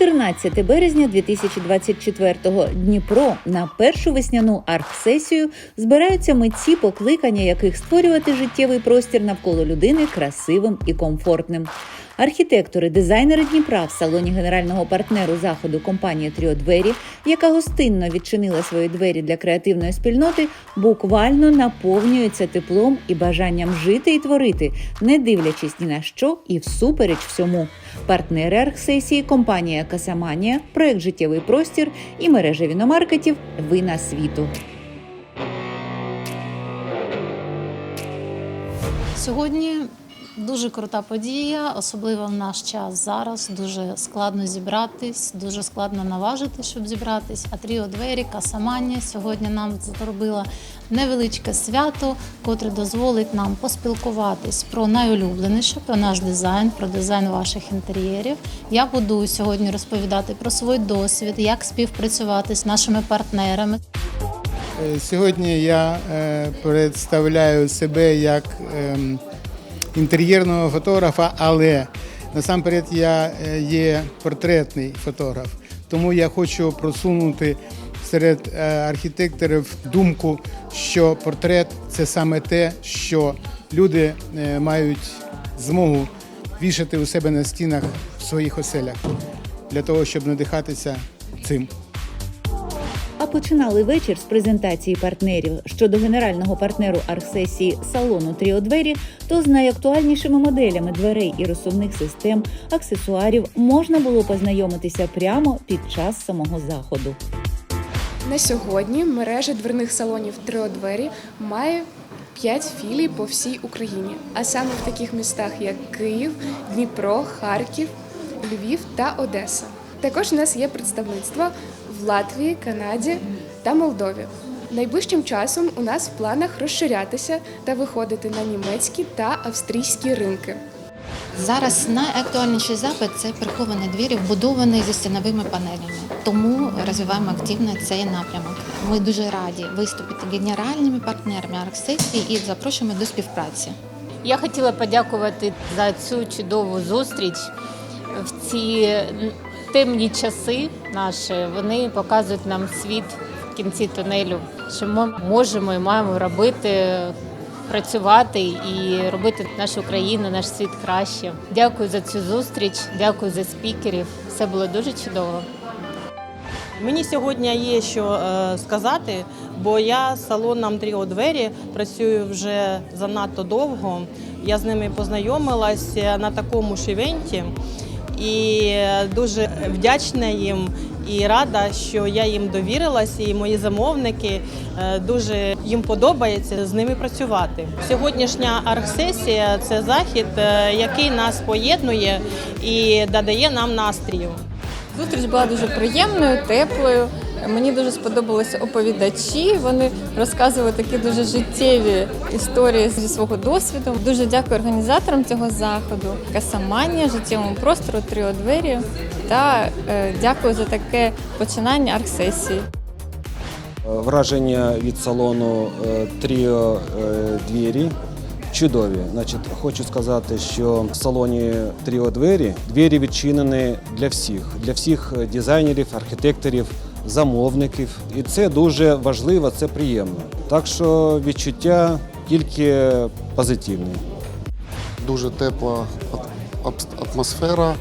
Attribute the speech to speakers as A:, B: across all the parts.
A: 14 березня 2024-го Дніпро на першу весняну арт-сесію збираються митці, покликання яких створювати життєвий простір навколо людини красивим і комфортним. Архітектори, дизайнери Дніпра в салоні генерального партнеру заходу компанії Тріо Двері, яка гостинно відчинила свої двері для креативної спільноти, буквально наповнюються теплом і бажанням жити і творити, не дивлячись ні на що і всупереч всьому. Партнери архсесії компанія Касаманія, проект Життєвий простір і мережа віномаркетів Вина світу.
B: Сьогодні дуже крута подія, особливо в наш час зараз. Дуже складно зібратись, дуже складно наважити, щоб зібратись. А тріо двері, касаманія сьогодні нам зробила невеличке свято, котре дозволить нам поспілкуватись про найулюбленіше, про наш дизайн, про дизайн ваших інтер'єрів. Я буду сьогодні розповідати про свій досвід, як співпрацювати з нашими партнерами.
C: Е, Сьогодні я е, представляю себе як ем, інтер'єрного фотографа, але насамперед я е, є портретний фотограф. Тому я хочу просунути серед е, архітекторів думку, що портрет це саме те, що люди е, мають змогу вішати у себе на стінах в своїх оселях для того, щоб надихатися цим.
A: А починали вечір з презентації партнерів щодо генерального партнеру архсесії салону Тріо Двері, то з найактуальнішими моделями дверей і розсувних систем, аксесуарів можна було познайомитися прямо під час самого заходу.
D: На сьогодні мережа дверних салонів Триодвері має 5 філій по всій Україні, а саме в таких містах, як Київ, Дніпро, Харків, Львів та Одеса. Також у нас є представництво в Латвії, Канаді та Молдові. Найближчим часом у нас в планах розширятися та виходити на німецькі та австрійські ринки.
B: Зараз найактуальніший запит це приховані двері, вбудовані зі стіновими панелями. Тому розвиваємо активно цей напрямок. Ми дуже раді виступити генеральними партнерами архсесії і запрошуємо до співпраці.
E: Я хотіла подякувати за цю чудову зустріч в ці темні часи наші. Вони показують нам світ в кінці тунелю, що ми можемо і маємо робити, працювати і робити нашу країну, наш світ краще. Дякую за цю зустріч, дякую за спікерів. Все було дуже чудово.
F: Мені сьогодні є що е, сказати, бо я з салоном Тріо Двері працюю вже занадто довго. Я з ними познайомилася на такому ж івенті і дуже вдячна їм і рада, що я їм довірилася, і мої замовники е, дуже їм подобається з ними працювати. Сьогоднішня архсесія це захід, е, який нас поєднує і додає нам настрію.
G: Зустріч була дуже приємною, теплою. Мені дуже сподобалися оповідачі. Вони розказували такі дуже життєві історії зі свого досвіду. Дуже дякую організаторам цього заходу, Касаманія, життєвому простору, тріо двері та е, дякую за таке починання архсесії.
H: Враження від салону е, Тріо е, двері чудові. Значить, хочу сказати, що в салоні Тріо двері двері відчинені для всіх, для всіх е, дизайнерів, архітекторів, замовників. І це дуже важливо, це приємно. Так що відчуття тільки позитивні.
I: дуже тепла ат- ат- атмосфера,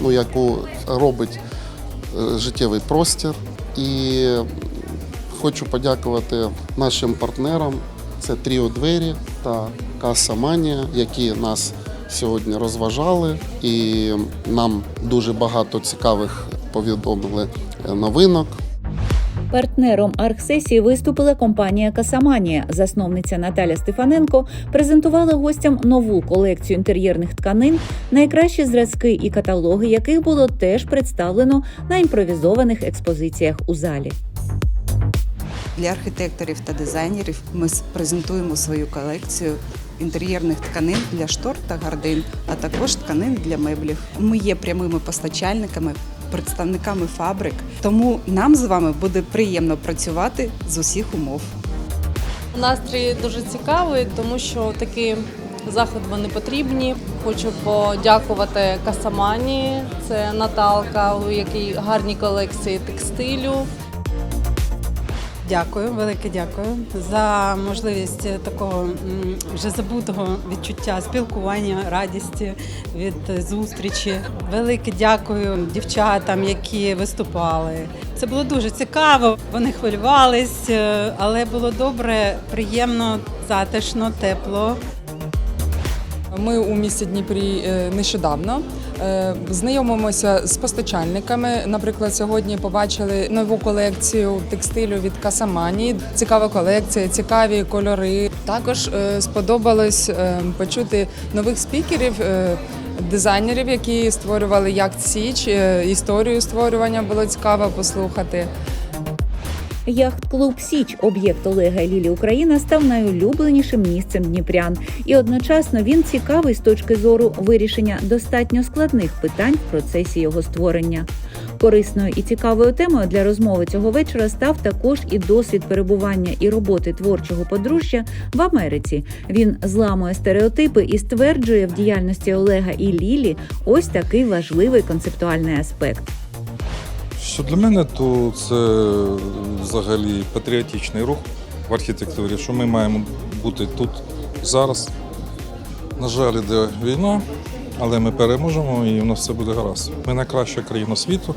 I: ну, яку робить е, життєвий простір. І хочу подякувати нашим партнерам. Це Тріо Двері та Каса Манія, які нас сьогодні розважали, і нам дуже багато цікавих повідомили новинок.
A: Партнером архсесії виступила компанія Касаманія. Засновниця Наталя Стефаненко презентувала гостям нову колекцію інтер'єрних тканин, найкращі зразки і каталоги, яких було теж представлено на імпровізованих експозиціях у залі.
J: Для архітекторів та дизайнерів ми презентуємо свою колекцію інтер'єрних тканин для штор та гардин, а також тканин для меблів. Ми є прямими постачальниками, представниками фабрик, тому нам з вами буде приємно працювати з усіх умов.
K: Настрій дуже цікавий, тому що такі заходи вони потрібні. Хочу подякувати Касамані, це Наталка, у якій гарні колекції текстилю.
L: Дякую, велике дякую за можливість такого вже забутого відчуття спілкування, радісті від зустрічі. Велике дякую дівчатам, які виступали. Це було дуже цікаво. Вони хвилювались, е, але було добре, приємно, затишно, тепло.
M: Ми у місті Дніпрі е, нещодавно е, знайомимося з постачальниками. Наприклад, сьогодні побачили нову колекцію текстилю від Касамані. Цікава колекція, цікаві кольори. Також е, сподобалось почути нових спікерів. Дизайнерів, які створювали як січ, історію створювання було цікаво послухати.
A: Яхт-клуб Січ, об'єкт Олега і Лілі Україна, став найулюбленішим місцем дніпрян, і одночасно він цікавий з точки зору вирішення достатньо складних питань в процесі його створення. Корисною і цікавою темою для розмови цього вечора став також і досвід перебування і роботи творчого подружжя в Америці. Він зламує стереотипи і стверджує в діяльності Олега і Лілі ось такий важливий концептуальний аспект.
N: Що для мене, то це взагалі патріотичний рух в архітектурі, що ми маємо бути тут зараз. На жаль, йде війна, але ми переможемо і у нас все буде гаразд. Ми найкраща країна світу.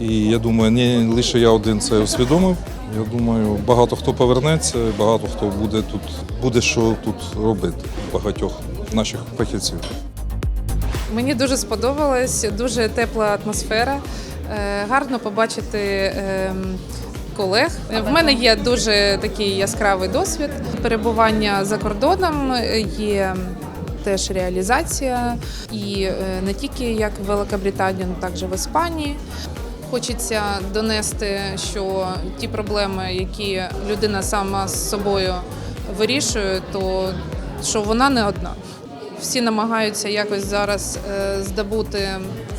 N: І я думаю, не лише я один це усвідомив. Я думаю, багато хто повернеться, багато хто буде тут, буде що тут робити, багатьох наших фахівців.
O: Мені дуже сподобалось, дуже тепла атмосфера. Е, Гарно побачити ем, колег. В мене є дуже такий яскравий досвід перебування за кордоном. Є теж реалізація, і е, не тільки як в Великобританії, але також в Іспанії. Хочеться донести, що ті проблеми, які людина сама з собою вирішує, то що вона не одна. Всі намагаються якось зараз е, здобути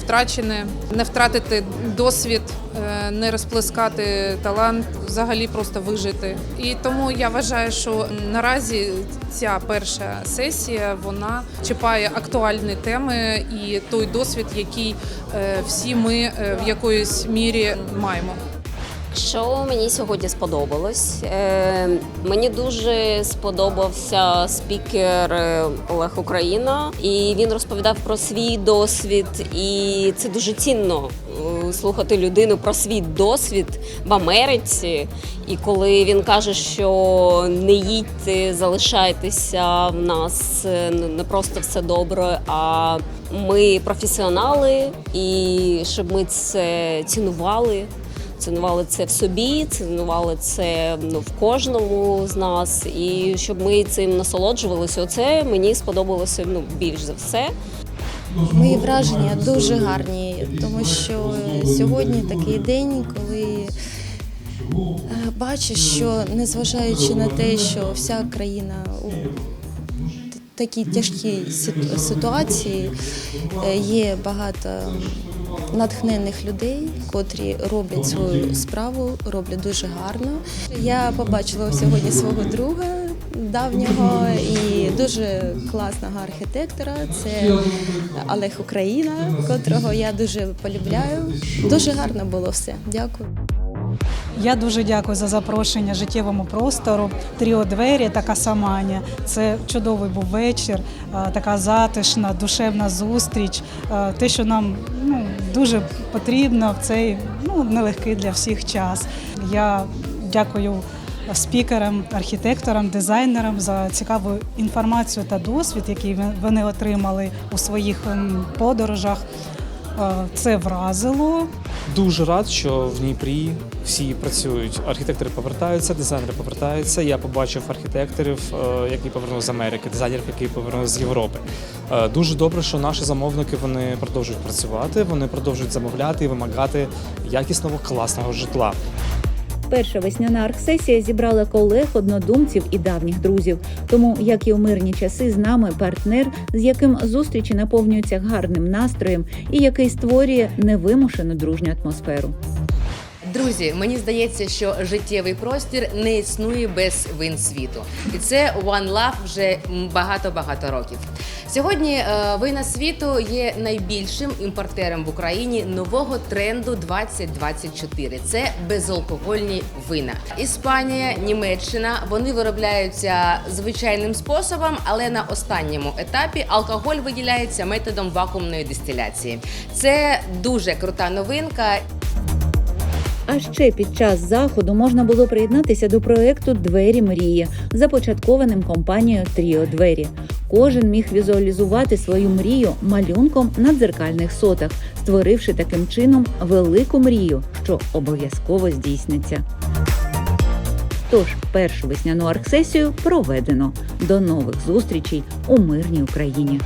O: втрачене, не втратити досвід, е, не розплескати талант, взагалі просто вижити. І тому я вважаю, що наразі ця перша сесія вона чіпає актуальні теми і той досвід, який е, всі ми е, в якоїсь мірі маємо.
P: Що мені сьогодні сподобалось? Е, мені дуже сподобався спікер е, Олег Україна, і він розповідав про свій досвід. І це дуже цінно е, слухати людину про свій досвід в Америці. І коли він каже, що не їдьте, залишайтеся в нас е, не просто все добре, а ми професіонали, і щоб ми це цінували цінували це в собі, цінували це ну, в кожному з нас, і щоб ми цим насолоджувалися. Оце мені сподобалося ну, більш за все.
Q: Мої враження дуже гарні, тому що сьогодні такий день, коли е, бачиш, що незважаючи на те, що вся країна у такій тяжкій ситуації, е, є багато натхненних людей, котрі роблять свою справу, роблять дуже гарно. Я побачила сьогодні свого друга давнього і дуже класного архітектора. Це Олег Україна, котрого я дуже полюбляю. Дуже гарно було все. Дякую.
L: Я дуже дякую за запрошення життєвому простору. Тріо двері та касаманя. Це чудовий був вечір, така затишна, душевна зустріч. Те, що нам ну, дуже потрібно в цей ну, нелегкий для всіх час. Я дякую спікерам, архітекторам, дизайнерам за цікаву інформацію та досвід, який вони отримали у своїх ем, подорожах. Е, Це вразило.
R: Дуже рад, що в Дніпрі всі працюють. Архітектори повертаються, дизайнери повертаються. Я побачив архітекторів, е, які повернулися з Америки, дизайнерів, які повернулися з Європи. Е, Дуже добре, що наші замовники вони продовжують працювати, вони продовжують замовляти і вимагати якісного класного житла.
A: Перша весняна архсесія зібрала колег, однодумців і давніх друзів. Тому, як і у мирні часи, з нами партнер, з яким зустрічі наповнюються гарним настроєм і який створює невимушену дружню атмосферу.
S: Друзі, мені здається, що життєвий простір не існує без вин світу, і це One Love вже багато-багато років. Сьогодні е, вина світу є найбільшим імпортером в Україні нового тренду 2024. Це безалкогольні вина. Іспанія, Німеччина вони виробляються звичайним способом, але на останньому етапі алкоголь виділяється методом вакуумної дистиляції. Це дуже крута новинка.
A: А ще під час заходу можна було приєднатися до проекту Двері мрії, започаткованим компанією Тріо Двері. Кожен міг візуалізувати свою мрію малюнком на дзеркальних сотах, створивши таким чином велику мрію, що обов'язково здійсниться. Тож першу весняну архсесію проведено. До нових зустрічей у мирній Україні.